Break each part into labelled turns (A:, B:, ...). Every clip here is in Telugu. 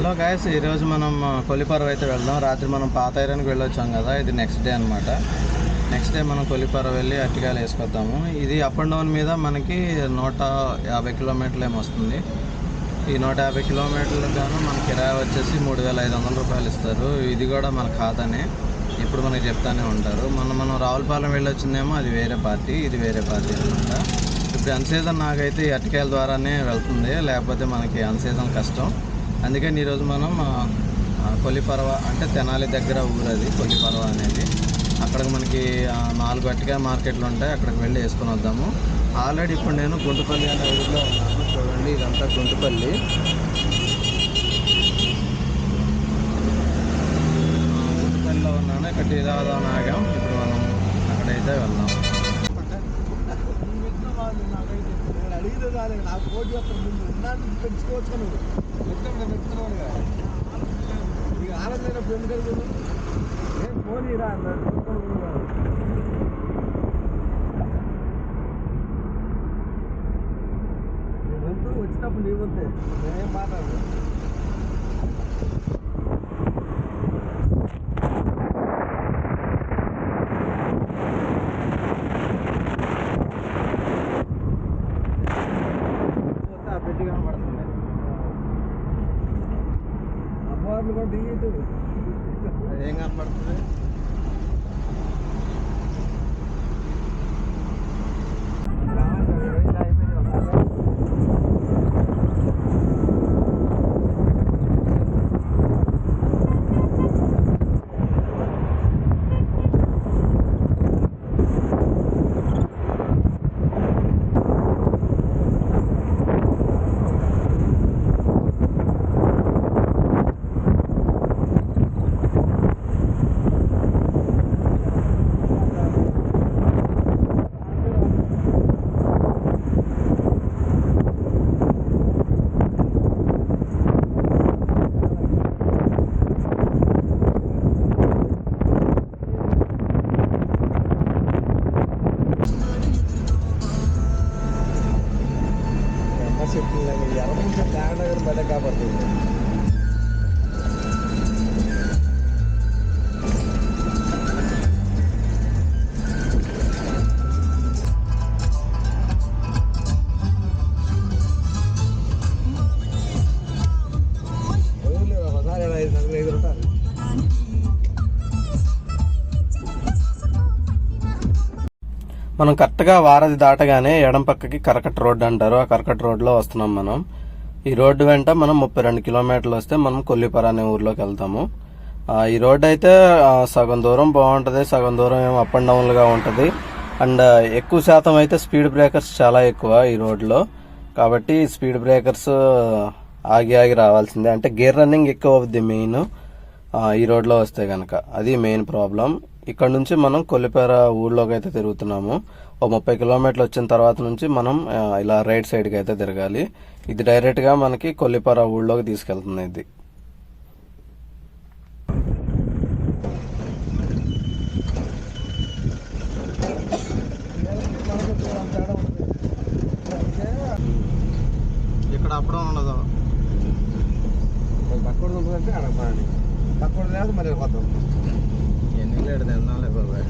A: హలో గాయస్ ఈరోజు మనం కొల్లిపరవ అయితే వెళ్దాం. రాత్రి మనం పాత ఐరన్కి వెళ్ళొచ్చాం కదా ఇది నెక్స్ట్ డే అనమాట నెక్స్ట్ డే మనం కొల్లిపరవ వెళ్ళి అట్టికాయలు వేసుకొద్దాము. ఇది అప్ అండ్ డౌన్ మీద మనకి నూట యాభై కిలోమీటర్లు ఏమో వస్తుంది. ఈ నూట యాభై కిలోమీటర్లకు గాను మన కిరాయి వచ్చేసి మూడు వేల ఐదు వందల రూపాయలు ఇస్తారు. ఇది కూడా మన ఖాతానే. ఇప్పుడు మనకి చెప్తానే ఉంటారు. మొన్న మనం రావులపాలెం వెళ్ళొచ్చిందేమో అది వేరే పార్టీ ఇది వేరే పార్టీ అనమాట ఇప్పుడు అన్సీజన్ నాకైతే ఈ అరటికాయల ద్వారానే వెళ్తుంది. లేకపోతే మనకి అన్సీజన్ కష్టం. అందుకని ఈరోజు మనం కొల్లిపరవ అంటే తెనాలి దగ్గర ఊరది కొల్లిపరవ అనేది. అక్కడికి మనకి నాలుగు అరటికాయ మార్కెట్లు ఉంటాయి అక్కడికి వెళ్ళి వేసుకొని వద్దాము. ఆల్రెడీ ఇప్పుడు నేను గుంటుపల్లి అనే ఊరిలో ఉన్నాను. చూడండి ఇదంతా గుంటుపల్లి. గుంటుపల్లిలో ఉన్నాను. ఇక్కడ టీ తాగుదాం ఆగాం ఇప్పుడు మనం అక్కడైతే వెళ్దాం.
B: అడిగితే చాలు నాకు పోటీ వస్తాను ముందు ఉన్నాను పెంచుకోవచ్చు నువ్వు. పెంచుకుంటే పెంచుకున్నావుగా నీకు ఆనందమైనప్పుడు ఎందుకు ఏం పోనీ రా అన్నాడు వచ్చినప్పుడు నీ వంతే నేనేం మాట్లాడను? നടന്നുകൊണ്ടേയിരുന്നു కూడా దిగిటు
A: అది ఏం కనబడుతుంది
B: ఎర్రముంటే త్యాగనగర్
A: మనం కరెక్ట్గా వారధి దాటగానే ఎడం పక్కకి కరకట్ రోడ్డు అంటారు. ఆ కరకట్ రోడ్లో వస్తున్నాం మనం. ఈ రోడ్డు వెంట మనం ముప్పై రెండు కిలోమీటర్లు వస్తే మనం కొల్లిపర అనే ఊర్లోకి వెళ్తాము. ఈ రోడ్డు అయితే సగం దూరం బాగుంటుంది సగం దూరం ఏమో అప్ అండ్ డౌన్లుగా ఉంటుంది. అండ్ ఎక్కువ శాతం అయితే స్పీడ్ బ్రేకర్స్ చాలా ఎక్కువ ఈ రోడ్లో. కాబట్టి స్పీడ్ బ్రేకర్స్ ఆగి ఆగి రావాల్సిందే. అంటే గేర్ రన్నింగ్ ఎక్కువ అవుద్ది మెయిన్ ఈ రోడ్లో వస్తే కనుక అది మెయిన్ ప్రాబ్లం ఇక్కడ నుంచి మనం కొల్లిపేర ఊళ్ళోకి అయితే తిరుగుతున్నాము. ఓ ముప్పై కిలోమీటర్లు వచ్చిన తర్వాత నుంచి మనం ఇలా రైట్ సైడ్కి అయితే తిరగాలి. ఇది డైరెక్ట్గా మనకి కొల్లిపేర ఊళ్ళోకి తీసుకెళ్తుంది ఇది. ఇక్కడ అప్పుడే ఉండదు.
B: పడండి పక్కన లేదు మరి కొత్త
A: ఎన్ని లేడు తిన్నాలే బాబాయ్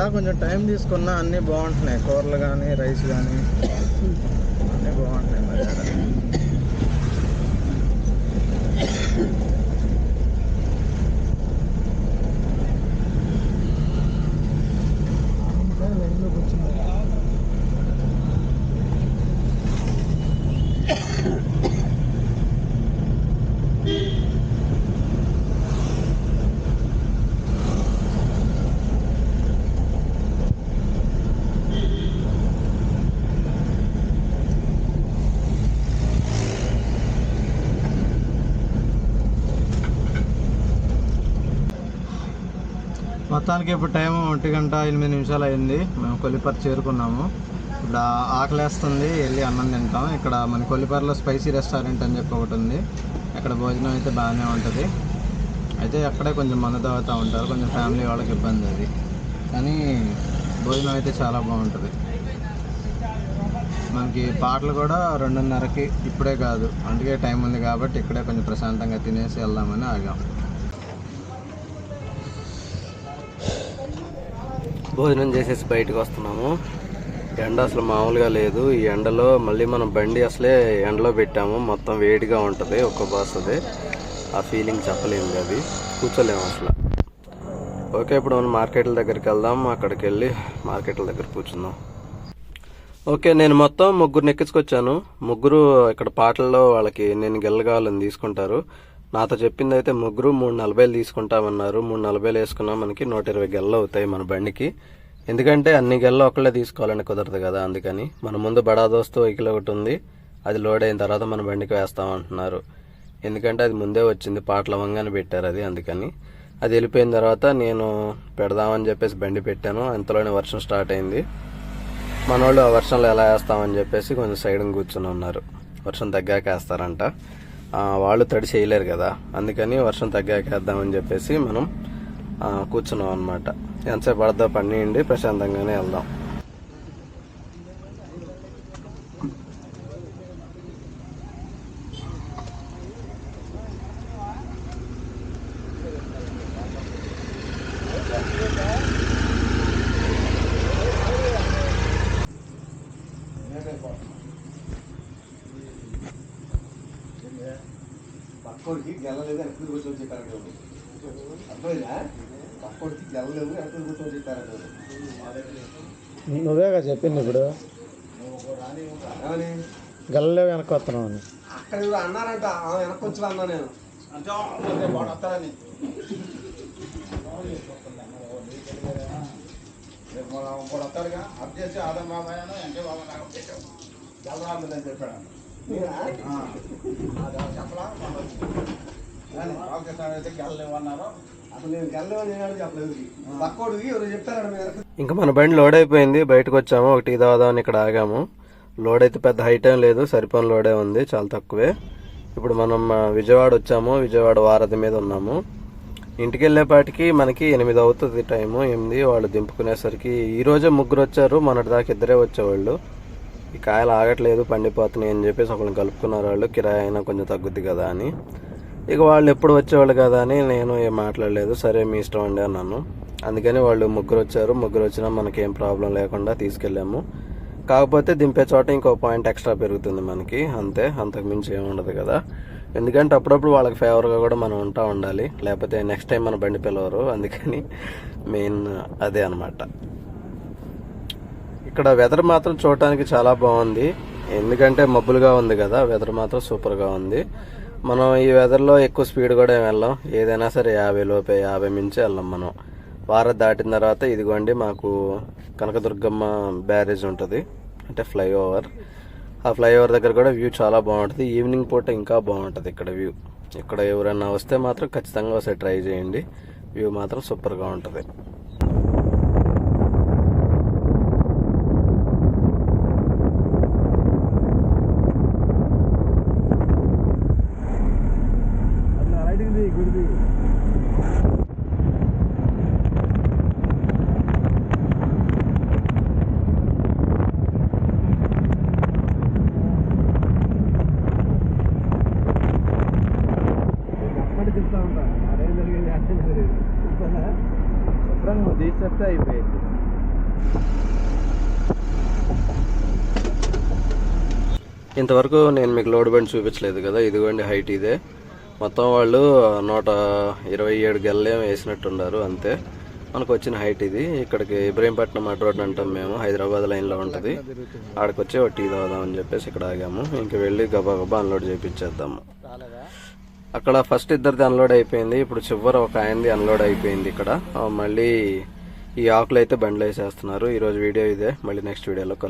A: ఇక్కడ కొంచెం టైం తీసుకున్నా అన్నీ బాగుంటున్నాయి. కూరలు కానీ రైస్ కానీ అన్నీ బాగుంటున్నాయి మరి అక్కడ. మొత్తానికి ఇప్పుడు టైం ఒంటి గంట ఎనిమిది నిమిషాలు అయింది. మేము కొల్లిపర్ చేరుకున్నాము. ఇప్పుడు ఆకలేస్తుంది వెళ్ళి అన్నం తింటాం. ఇక్కడ మన కొల్లిపర్లో స్పైసీ రెస్టారెంట్ అని చెప్పి ఒకటి ఉంది. అక్కడ భోజనం అయితే బాగానే ఉంటుంది.
C: అయితే అక్కడే కొంచెం మందు తాగుతూ ఉంటారు. కొంచెం ఫ్యామిలీ వాళ్ళకి ఇబ్బంది అది. కానీ భోజనం అయితే చాలా బాగుంటుంది. మనకి పాటలు కూడా రెండున్నరకి ఇప్పుడే కాదు. అందుకే టైం ఉంది కాబట్టి ఇక్కడే కొంచెం ప్రశాంతంగా తినేసి వెళ్దామని ఆగాం.
A: భోజనం చేసేసి బయటకు వస్తున్నాము. ఎండ అసలు మామూలుగా లేదు. ఈ ఎండలో మళ్ళీ మనం బండి అసలే ఎండలో పెట్టాము. మొత్తం వేడిగా ఉంటుంది ఒక్క బాస్తుంది ఆ ఫీలింగ్ చెప్పలేము అది. కూర్చోలేము అసలు. ఓకే ఇప్పుడు మనం మార్కెట్ల దగ్గరికి వెళ్దాం. అక్కడికి వెళ్ళి మార్కెట్ల దగ్గర కూర్చుందాం. ఓకే నేను మొత్తం ముగ్గురు ఎక్కించుకొచ్చాను. ముగ్గురు ఇక్కడ పాటల్లో వాళ్ళకి నేను గెల్లగాలని తీసుకుంటారు. నాతో చెప్పింది అయితే ముగ్గురు మూడు నలభైలు తీసుకుంటామన్నారు. మూడు నలభైలు వేసుకున్నా మనకి నూట ఇరవై గెల్లలు అవుతాయి మన బండికి. ఎందుకంటే అన్ని గెల్లలు ఒకళ్ళే తీసుకోవాలని కుదరదు కదా అందుకని. మన ముందు బడా దోస్తు వెహికల్ ఒకటి ఉంది. అది లోడ్ అయిన తర్వాత మన బండికి వేస్తామంటున్నారు ఎందుకంటే అది ముందే వచ్చింది. పాటల వంగానే పెట్టారు అది అందుకని. అది వెళ్ళిపోయిన తర్వాత నేను పెడదామని చెప్పేసి బండి పెట్టాను. అంతలోనే వర్షం స్టార్ట్ అయింది. మన వాళ్ళు ఆ వర్షంలో ఎలా వేస్తామని చెప్పేసి కొంచెం సైడ్ కూర్చొని ఉన్నారు. వర్షం తగ్గాక వేస్తారంట. వాళ్ళు తడి చేయలేరు కదా. అందుకని వర్షం తగ్గాక వేద్దామని చెప్పేసి మనం కూర్చున్నాం అనమాట ఎంతసేపు పడద్దో పండియండి ప్రశాంతంగానే వెళ్దాం.
B: పక్కోడికి గెల్లలేదు వెనక్కి కూర్చొని చెప్పారంట ఎవరు. అర్థమైందా? పక్కోడికి గెల్లలేదు వెనక్కి కూర్చొని చెప్పారంట ఎవరు.
C: నువ్వేగా చెప్పింది ఇప్పుడు. గల్లలే వెనక్కి వస్తున్నావు అని.
B: అక్కడ ఎవరు అన్నారంట ఆ వెనక్కి వచ్చి అన్నా నేను. అంటే వాడు రేపు మన వస్తాడుగా అప్ చేసి ఆదం బాబాయ్ అంటే బాబా నాకు చెప్పాడు
A: ఇంకా మన బండి లోడ్ అయిపోయింది బయటకు వచ్చాము ఒకటి దాదాని ఇక్కడ ఆగాము. లోడ్ అయితే పెద్ద హైట్ ఏం లేదు సరిపోని లోడే ఉంది చాలా తక్కువే. ఇప్పుడు మనం విజయవాడ వచ్చాము విజయవాడ వారధి మీద ఉన్నాము. ఇంటికి వెళ్ళేపాటికి మనకి ఎనిమిది అవుతుంది టైము ఎనిమిది వాళ్ళు దింపుకునేసరికి ఈ రోజే ముగ్గురు వచ్చారు మొన్నటి దాకా ఇద్దరే వచ్చేవాళ్ళు. ఈ కాయలు ఆగట్లేదు పండిపోతున్నాయి అని చెప్పేసి ఒకరిని కలుపుకున్నారు వాళ్ళు. కిరాయి అయినా కొంచెం తగ్గుద్ది కదా అని. ఇక వాళ్ళు ఎప్పుడు వచ్చేవాళ్ళు కదా అని నేను ఏం మాట్లాడలేదు. సరే మీ ఇష్టం అండి అన్నాను. అందుకని వాళ్ళు ముగ్గురు వచ్చారు. ముగ్గురు వచ్చినా మనకేం ప్రాబ్లం లేకుండా తీసుకెళ్ళాము. కాకపోతే దింపే చోట ఇంకో పాయింట్ ఎక్స్ట్రా పెరుగుతుంది మనకి. అంతే. అంతకు మించి ఉండదు కదా. ఎందుకంటే అప్పుడప్పుడు వాళ్ళకి ఫేవర్గా కూడా మనం ఉంటా ఉండాలి. లేకపోతే నెక్స్ట్ టైం మన బండి పిలవరు. అందుకని మెయిన్ అదే అనమాట ఇక్కడ వెదర్ మాత్రం చూడటానికి చాలా బాగుంది. ఎందుకంటే మబ్బులుగా ఉంది కదా వెదర్ మాత్రం సూపర్గా ఉంది. మనం ఈ వెదర్లో ఎక్కువ స్పీడ్ కూడా ఏం వెళ్ళాం. ఏదైనా సరే యాభై లోపే యాభై మించి వెళ్ళాం మనం. వారం దాటిన తర్వాత ఇదిగోండి మాకు కనకదుర్గమ్మ బ్యారేజ్ ఉంటుంది. అంటే ఫ్లైఓవర్. ఆ ఫ్లైఓవర్ దగ్గర కూడా వ్యూ చాలా బాగుంటుంది. ఈవినింగ్ పూట ఇంకా బాగుంటుంది ఇక్కడ వ్యూ. ఇక్కడ ఎవరైనా వస్తే మాత్రం ఖచ్చితంగా ఒకసారి ట్రై చేయండి. వ్యూ మాత్రం సూపర్గా ఉంటుంది.
B: గుడిది అప్పటి చెప్తా ఉంటా అదేం జరిగింది అదేం జరిగింది?
C: శుభ్రంగా నువ్వు తీసి చెప్తే అయిపోయింది.
A: ఇంతవరకు నేను మీకు లోడ్ బండి చూపించలేదు కదా ఇదిగోండి హైట్ ఇదే. మొత్తం వాళ్ళు నూట ఇరవై ఏడు గెల్లేం వేసినట్టున్నారు అంతే. మనకు వచ్చిన హైట్ ఇది. ఇక్కడికి ఇబ్రహీంపట్నం అడ్ రోడ్ అంటాం మేము. హైదరాబాద్ లైన్లో ఉంటుంది. ఆడికి వచ్చి ఒక టీ తాగుదామని చెప్పేసి ఇక్కడ ఆగాము. ఇంక వెళ్ళి గబా గబా అన్లోడ్ చేయించేద్దాము అక్కడ ఫస్ట్ ఇద్దరిది అన్లోడ్ అయిపోయింది. ఇప్పుడు చివరి ఒక ఆయనది అన్లోడ్ అయిపోయింది ఇక్కడ. మళ్ళీ ఈ ఆకులు అయితే బండ్లు వేసేస్తున్నారు ఈరోజు వీడియో ఇదే. మళ్ళీ నెక్స్ట్ వీడియోలో కలుద్దాం.